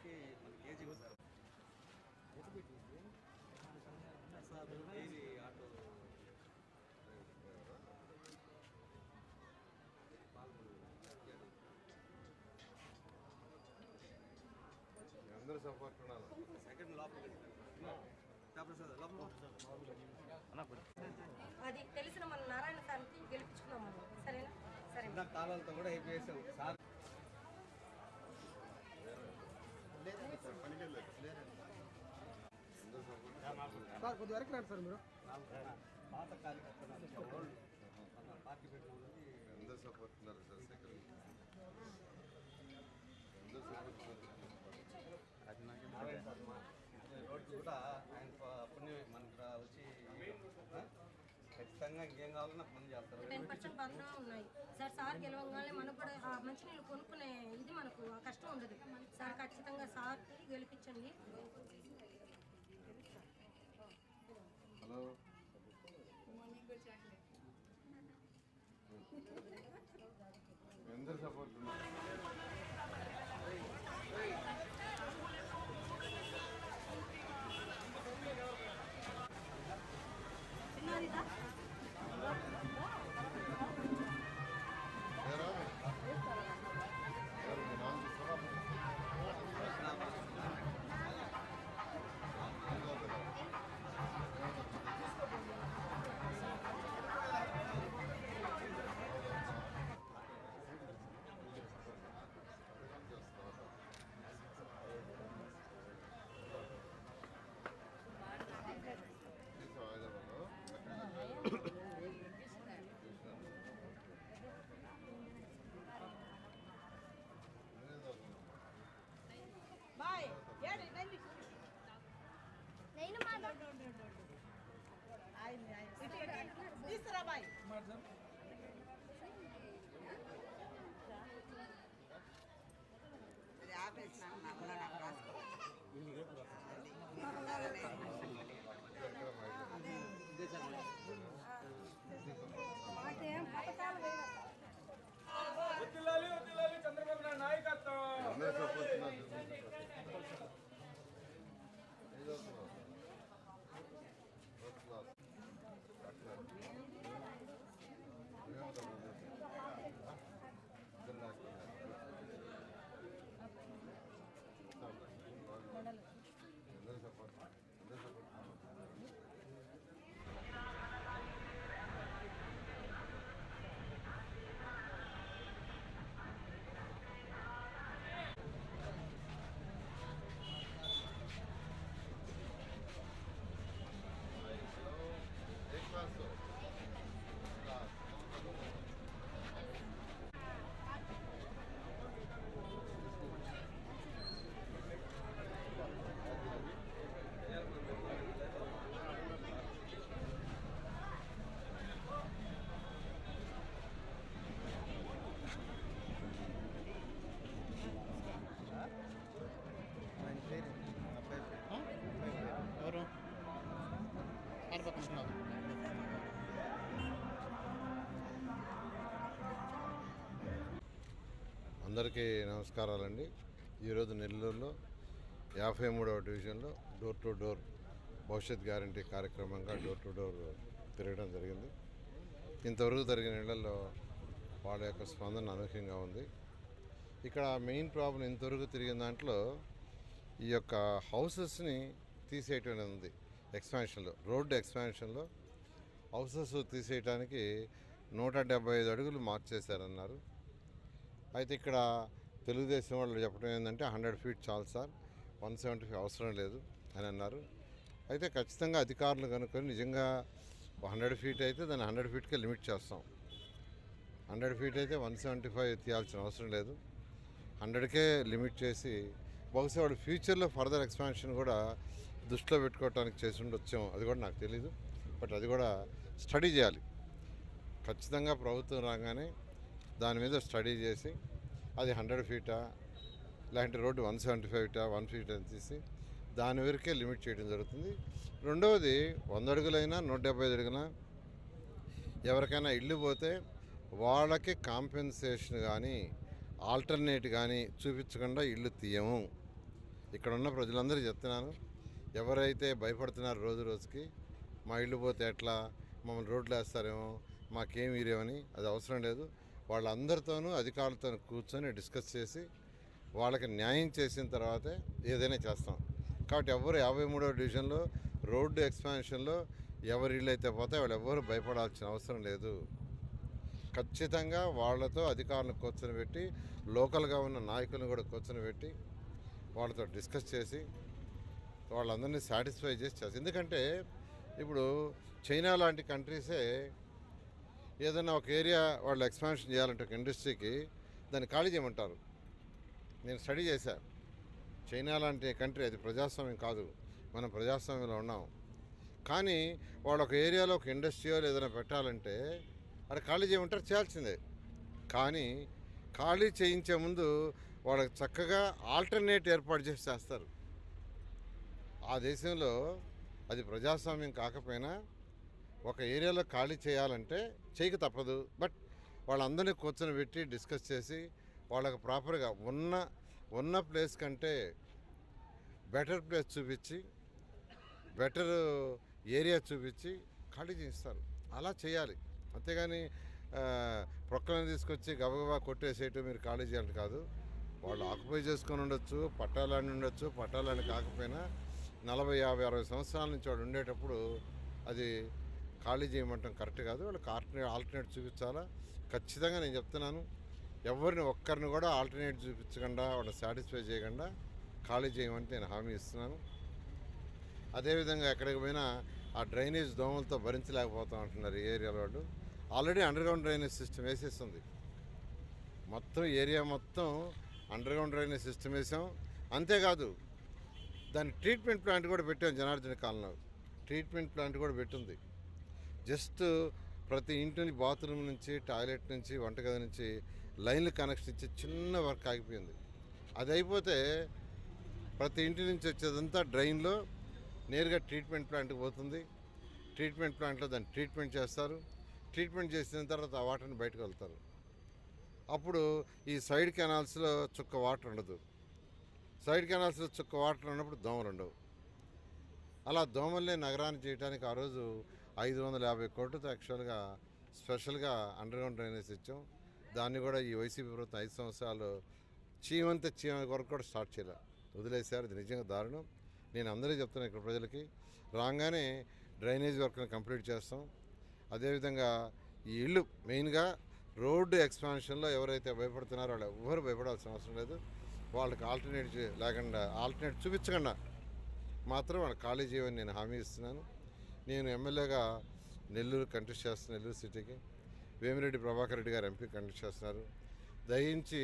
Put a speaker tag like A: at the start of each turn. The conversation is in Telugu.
A: మనకి ఏజ్ సార్. సార్ ఆటో
B: అందరూ సపోర్ట్ ఉండాలి
A: సెకండ్ లోపల
C: అది తెలిసిన మన నారాయణ సార్కి గెలిపించుకున్నాం మనం సరేనా? సరే.
A: కాలాలతో కూడా అయిపోయేసాం సార్
D: సార్ కొద్ది వరకు రండి సార్ మీరు.
A: పాత కార్యకర్తలు పార్టీ
B: సపోర్ట్ ఉన్నారు సార్ సెకండ్ సపోర్ట్ ఉన్నారు
A: రోడ్డు కూడా ఆయన ప- పుణ్యం మనకు వచ్చి ఖచ్చితంగా ఇంకేం కావాలన్నా పని చేస్తారు
C: టెన్ పర్సెంట్ బంధం ఉన్నాయి. సార్ సార్ గెలవగానే మనకు కూడా ఆ మంచినీళ్ళు కొనుక్కునే ఇది మనకు ఆ కష్టం ఉండదు. సార్ ఖచ్చితంగా సార్కి గెలిపించండి.
B: అందరూ సపోర్ట్ ఉన్నారు
D: Habla, es una frase.
B: అందరికీ నమస్కారాలండి. ఈరోజు నెల్లూరులో యాభై మూడవ డివిజన్లో డోర్ టు డోర్ భవిష్యత్ గ్యారంటీ కార్యక్రమంగా డోర్ టు డోర్ తిరగడం జరిగింది. ఇంతవరకు జరిగిన ఇళ్ళలో వాళ్ళ యొక్క స్పందన అనూహ్యంగా ఉంది. ఇక్కడ మెయిన్ ప్రాబ్లం ఇంతవరకు తిరిగిన దాంట్లో ఈ యొక్క హౌసెస్ని తీసేయటం అనేది ఉంది. ఎక్స్పాన్షన్లో రోడ్డు ఎక్స్పాన్షన్లో హౌసెస్ తీసేయటానికి నూట డెబ్బై ఐదు అడుగులు మార్చేశారన్నారు అయితే ఇక్కడ తెలుగుదేశం వాళ్ళు చెప్పడం ఏంటంటే హండ్రెడ్ ఫీట్ చాలు సార్. వన్ సెవెంటీ ఫైవ్ అవసరం లేదు అని అన్నారు. అయితే ఖచ్చితంగా అధికారులు కనుక్కొని నిజంగా హండ్రెడ్ ఫీట్ అయితే దాన్ని హండ్రెడ్ ఫీట్కే లిమిట్ చేస్తాం. హండ్రెడ్ ఫీట్ అయితే వన్ సెవెంటీ ఫైవ్ తీయాల్సిన అవసరం లేదు. హండ్రెడ్కే లిమిట్ చేసి బహుశా వాడు ఫ్యూచర్లో ఫర్దర్ ఎక్స్పాన్షన్ కూడా దృష్టిలో పెట్టుకోవడానికి చేసి ఉండొచ్చేమో అది కూడా నాకు తెలీదు. బట్ అది కూడా స్టడీ చేయాలి. ఖచ్చితంగా ప్రభుత్వం రాగానే దాని మీద స్టడీ చేసి అది హండ్రెడ్ ఫీటా లేదంటే రోడ్డు వన్ సెవెంటీ ఫైవ్టా వన్ ఫీట్ అని తీసి దాని వరకే లిమిట్ చేయడం జరుగుతుంది. రెండవది వంద అడుగులైనా నూట డెబ్బై ఐదు అడుగునా ఎవరికైనా ఇల్లు పోతే వాళ్ళకి కాంపెన్సేషన్ కానీ ఆల్టర్నేట్ కానీ చూపించకుండా ఇల్లు తీయము. ఇక్కడ ఉన్న ప్రజలందరూ చెప్తున్నాను ఎవరైతే భయపడుతున్నారో రోజు రోజుకి మా ఇల్లు పోతే ఎట్లా మమ్మల్ని రోడ్లు వేస్తారేమో మాకేం ఇరేమని అది అవసరం లేదు. వాళ్ళందరితోనూ అధికారులతో కూర్చొని డిస్కస్ చేసి వాళ్ళకి న్యాయం చేసిన తర్వాతే ఏదైనా చేస్తాం. కాబట్టి ఎవరు యాభై మూడవ డివిజన్లో రోడ్డు ఎక్స్పాన్షన్లో ఎవరు ఇల్లు అయితే పోతే వాళ్ళు ఎవరు భయపడాల్సిన అవసరం లేదు. ఖచ్చితంగా వాళ్ళతో అధికారులను కూర్చొని పెట్టి లోకల్గా ఉన్న నాయకులను కూడా కూర్చొని పెట్టి వాళ్ళతో డిస్కస్ చేసి వాళ్ళందరినీ సాటిస్ఫై చేసి చేస్తారు ఎందుకంటే ఇప్పుడు చైనా లాంటి కంట్రీసే ఏదైనా ఒక ఏరియా వాళ్ళు ఎక్స్పాన్షన్ చేయాలంటే ఒక ఇండస్ట్రీకి దాన్ని ఖాళీ చేయమంటారు. నేను స్టడీ చేశాను చైనా లాంటి కంట్రీ అది ప్రజాస్వామ్యం కాదు. మనం ప్రజాస్వామ్యంలో ఉన్నాం. కానీ వాళ్ళు ఒక ఏరియాలో ఒక ఇండస్ట్రీయో ఏదైనా పెట్టాలంటే అది ఖాళీ చేయమంటారు చేయాల్సిందే. కానీ ఖాళీ చేయించే ముందు వాళ్ళకి చక్కగా ఆల్టర్నేట్ ఏర్పాటు చేసి చేస్తారు. ఆ దేశంలో అది ప్రజాస్వామ్యం కాకపోయినా ఒక ఏరియాలో ఖాళీ చేయాలంటే చేయక తప్పదు. బట్ వాళ్ళందరినీ కూర్చొని పెట్టి డిస్కస్ చేసి వాళ్ళకి ప్రాపర్గా ఉన్న ఉన్న ప్లేస్ కంటే బెటర్ ప్లేస్ చూపించి బెటర్ ఏరియా చూపించి ఖాళీ చేయిస్తారు. అలా చేయాలి. అంతేగాని ప్రొక్కలను తీసుకొచ్చి గబగబా కొట్టేసేయటం మీరు ఖాళీ చేయాలి కాదు. వాళ్ళు ఆక్యుపై చేసుకొని ఉండొచ్చు పట్టాలని ఉండొచ్చు. పట్టాలని కాకపోయినా నలభై యాభై అరవై సంవత్సరాల నుంచి వాడు ఉండేటప్పుడు అది ఖాళీ చేయమంటాం కరెక్ట్ కాదు. వాళ్ళకి ఆల్టర్నేట్ ఆల్టర్నేట్ చూపించాలా? ఖచ్చితంగా నేను చెప్తున్నాను. ఎవరిని ఒక్కరిని కూడా ఆల్టర్నేట్ చూపించకుండా వాళ్ళని సాటిస్ఫై చేయకుండా ఖాళీ చేయమని నేను హామీ ఇస్తున్నాను. అదేవిధంగా ఎక్కడికి పోయినా ఆ డ్రైనేజ్ దోమలతో భరించలేకపోతాం అంటున్నారు ఈ ఏరియాలో వాళ్ళు. ఆల్రెడీ అండర్గ్రౌండ్ డ్రైనేజ్ సిస్టమ్ వేసేస్తుంది. మొత్తం ఏరియా మొత్తం అండర్గ్రౌండ్ డ్రైనేజ్ సిస్టమ్ వేసాం. అంతేకాదు దాని ట్రీట్మెంట్ ప్లాంట్ కూడా పెట్టాం జనార్దన కాలంలో ట్రీట్మెంట్ ప్లాంట్ కూడా పెట్టింది. జస్ట్ ప్రతి ఇంటిని బాత్రూమ్ నుంచి టాయిలెట్ నుంచి వంటగది నుంచి లైన్లు కనెక్షన్ ఇచ్చి చిన్న వర్క్ ఆగిపోయింది. అది అయిపోతే ప్రతి ఇంటి నుంచి వచ్చేదంతా డ్రైన్లో నేరుగా ట్రీట్మెంట్ ప్లాంట్కి పోతుంది. ట్రీట్మెంట్ ప్లాంట్లో దాన్ని ట్రీట్మెంట్ చేస్తారు. ట్రీట్మెంట్ చేసిన తర్వాత ఆ వాటర్ని బయటకు వెళ్తారు. అప్పుడు ఈ సైడ్ కెనాల్స్లో చుక్క వాటర్ ఉండదు. సైడ్ కెనాల్స్లో చుక్క వాటర్ ఉన్నప్పుడు దోమలు ఉండవు. అలా దోమల్ని నగరాన్ని చేయడానికి ఆ రోజు ఐదు వందల యాభై కోట్లతో యాక్చువల్గా స్పెషల్గా అండర్గ్రౌండ్ డ్రైనేజ్ ఇచ్చాం. దాన్ని కూడా ఈ వైసీపీ ప్రభుత్వం ఐదు సంవత్సరాలు చీమంత చీమ వరకు కూడా స్టార్ట్ చేయాలి. వదిలేశారు. ఇది నిజంగా దారుణం. నేను అందరికీ చెప్తున్నాను ఇక్కడ ప్రజలకి రాగానే డ్రైనేజ్ వర్క్ని కంప్లీట్ చేస్తాం. అదేవిధంగా ఈ ఇల్లు మెయిన్గా రోడ్డు ఎక్స్పాన్షన్లో ఎవరైతే భయపడుతున్నారో వాళ్ళు ఎవరు భయపడాల్సిన అవసరం లేదు. వాళ్ళకి ఆల్టర్నేట్ లేకుండా ఆల్టర్నేట్ చూపించకుండా మాత్రం వాళ్ళ ఖాళీ జీవని నేను హామీ ఇస్తున్నాను. నేను ఎమ్మెల్యేగా నెల్లూరు కంటెస్ట్ చేస్తున్న నెల్లూరు సిటీకి వేమిరెడ్డి ప్రభాకర్ రెడ్డి గారు ఎంపీ కంటెస్ట్ చేస్తున్నారు. దయించి